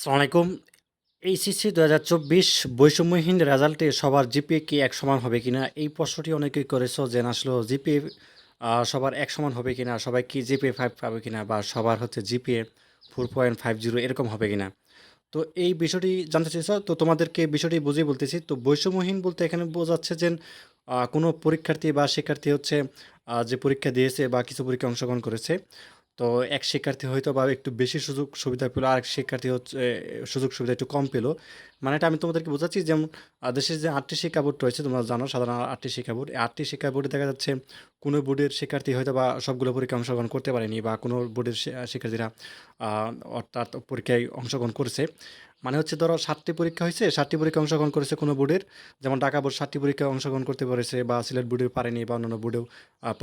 আসসালামু আলাইকুম। এইচএসসি দু হাজার চব্বিশ বৈষম্যহীন রেজাল্টে সবার জিপিএ কি এক সমান হবে কিনা? এই প্রশ্নটি অনেকেই করেছ যে আসলে জিপিএ সবার এক সমান হবে কিনা? সবাই কি জিপিএ ফাইভ পাবে কিনা? বা সবার হচ্ছে GPA four point five zero এরকম হবে কিনা? তো এই বিষয়টি জানতে চাইছো। তো তোমাদেরকে বিষয়টি বুঝিয়ে বলতেছি। তো বৈষম্যহীন বলতে এখানে বোঝাচ্ছে যে কোনো পরীক্ষার্থী বা শিক্ষার্থী হচ্ছে যে পরীক্ষা দিয়েছে বা কিছু পরীক্ষা অংশগ্রহণ করেছে। তো এক শিক্ষার্থী হয়তো বা একটু বেশি সুযোগ সুবিধা পেল আর এক শিক্ষার্থী হচ্ছে, সুযোগ সুবিধা একটু কম পেল। মানে এটা আমি তোমাদেরকে বোঝাচ্ছি যেমন দেশের যে আটটি শিক্ষা বোর্ড রয়েছে, তোমরা জানো সাধারণ আটটি শিক্ষা বোর্ড এই আটটি শিক্ষা বোর্ডে দেখা যাচ্ছে কোনো বোর্ডের শিক্ষার্থী হয়তো বা সবগুলো পরীক্ষায় অংশগ্রহণ করতে পারেনি বা কোনো বোর্ডের শিক্ষার্থীরা অর্থাৎ পরীক্ষায় অংশগ্রহণ করেছে। মানে হচ্ছে ধরো সাতটি পরীক্ষা হয়েছে, সাতটি পরীক্ষা অংশগ্রহণ করেছে কোনো বোর্ডের। যেমন ঢাকা বোর্ড সাতটি পরীক্ষায় অংশগ্রহণ করতে পেরেছে বা সিলেট বোর্ডেও পারেনি বা অন্যান্য বোর্ডেও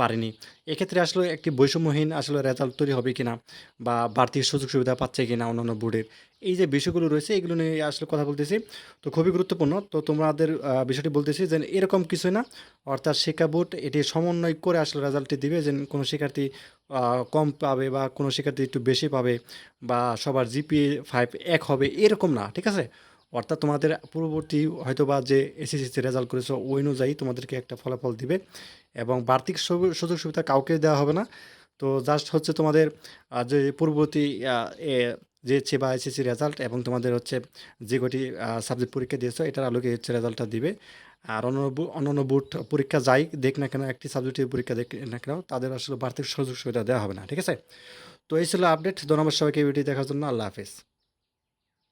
পারেনি। এক্ষেত্রে আসলে একটি বৈষম্যহীন আসলে রেজাল্ট তৈরি হবে কিনা বা বাড়তি সুযোগ সুবিধা পাচ্ছে কিনা অন্যান্য বোর্ডের এই যে বিষয়গুলো রয়েছে, এগুলো নিয়ে আসলে কথা বলতেছি। তো খুবই গুরুত্বপূর্ণ। তো তোমাদের বিষয়টি বলতেছি যে এরকম কিছুই না। অর্থাৎ শিক্ষা বোর্ড এটি সমন্বয় করে আসলে রেজাল্টটি দিবে যে কোনো শিক্ষার্থী কম পাবে বা কোনো শিক্ষার্থী একটু বেশি পাবে বা সবার জিপিএ ফাইভ এক হবে, এরকম না, ঠিক আছে? অর্থাৎ তোমাদের পূর্ববর্তী হয়তো বা যে এসএসসি রেজাল্ট করেছ, ওই অনুযায়ী তোমাদেরকে একটা ফলাফল দিবে এবং সু- সুযোগ সুবিধা কাউকে দেওয়া হবে না। তো জাস্ট হচ্ছে তোমাদের যে পূর্ববর্তী হচ্ছে বা এসএসসি রেজাল্ট এবং তোমাদের হচ্ছে যে কটি সাবজেক্ট পরীক্ষা দিয়েছ, এটার আলোকে হচ্ছে রেজাল্টটা দিবে। আর অন্য অন্য বোর্ড পরীক্ষা যাই দেখ না কেন, একটি সাবজেক্টের পরীক্ষা দেখ না কেন, তাদের আসলে বাড়তি সুযোগ সুবিধা দেওয়া হবে না, ঠিক আছে? তো এই ছিল আপডেট ধন্যবাদ সবাইকে ভিডিও দেখার জন্য, আল্লাহ হাফিজ।